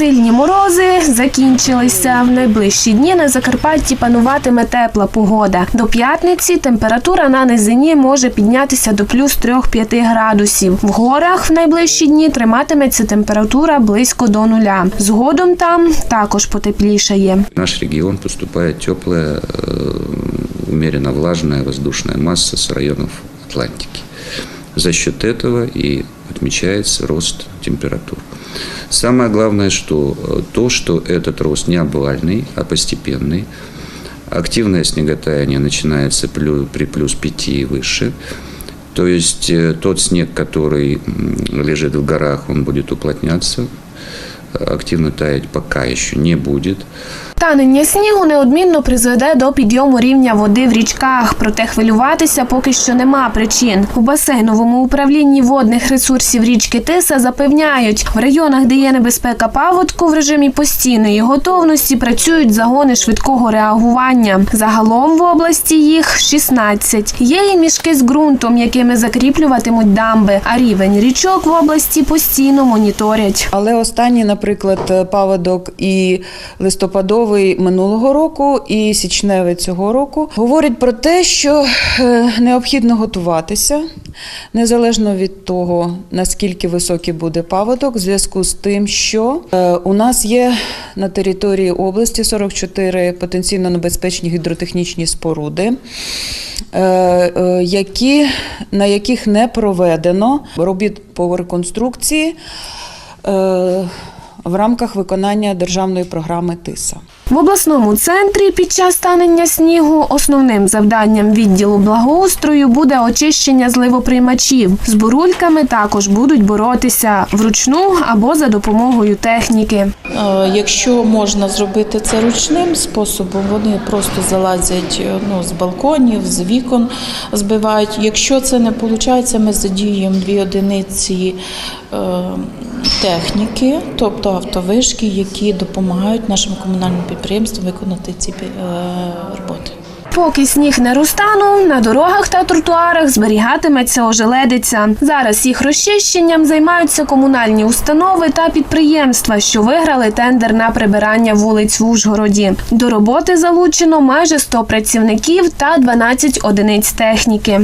Сильні морози закінчилися. В найближчі дні на Закарпатті пануватиме тепла погода. До п'ятниці температура на низині може піднятися до плюс 3-5 градусів. В горах в найближчі дні триматиметься температура близько до нуля. Згодом там також потеплішає. Наш регион поступает теплая, э, умеренно влажная воздушная масса с районов Атлантики. За счет этого и отмечается рост температур. Самое главное, что э, то, что этот рост не обвальный, а постепенный. Активное снеготаяние начинается при плюс 5 и выше. То есть э, тот снег, который лежит в горах, он будет уплотняться. Активно таять пока еще не будет. Танення снігу неодмінно призведе до підйому рівня води в річках, проте хвилюватися поки що нема причин. У басейновому управлінні водних ресурсів річки Тиса запевняють, в районах, де є небезпека паводку, в режимі постійної готовності працюють загони швидкого реагування. Загалом в області їх 16. Є і мішки з ґрунтом, якими закріплюватимуть дамби, а рівень річок в області постійно моніторять. Але останній, наприклад, паводок і листопадовий минулого року, і січневий цього року говорять про те, що е, необхідно готуватися незалежно від того, наскільки високий буде паводок, в зв'язку з тим, що е, у нас є на території області 44 потенційно небезпечні гідротехнічні споруди. е, е, Які, на яких не проведено робіт по реконструкції е, в рамках виконання державної програми ТИСА. В обласному центрі під час танення снігу основним завданням відділу благоустрою буде очищення зливоприймачів. З бурульками також будуть боротися вручну або за допомогою техніки. Е, Якщо можна зробити це ручним способом, вони просто залазять е, ну, з балконів, з вікон збивають. Якщо це не виходить, ми задіюємо дві одиниці е, техніки, тобто автовишки, які допомагають нашим комунальним підприємствам виконати ці е, роботи. Поки сніг не розтанув, на дорогах та тротуарах зберігатиметься ожеледиця. Зараз їх розчищенням займаються комунальні установи та підприємства, що виграли тендер на прибирання вулиць в Ужгороді. До роботи залучено майже 100 працівників та 12 одиниць техніки.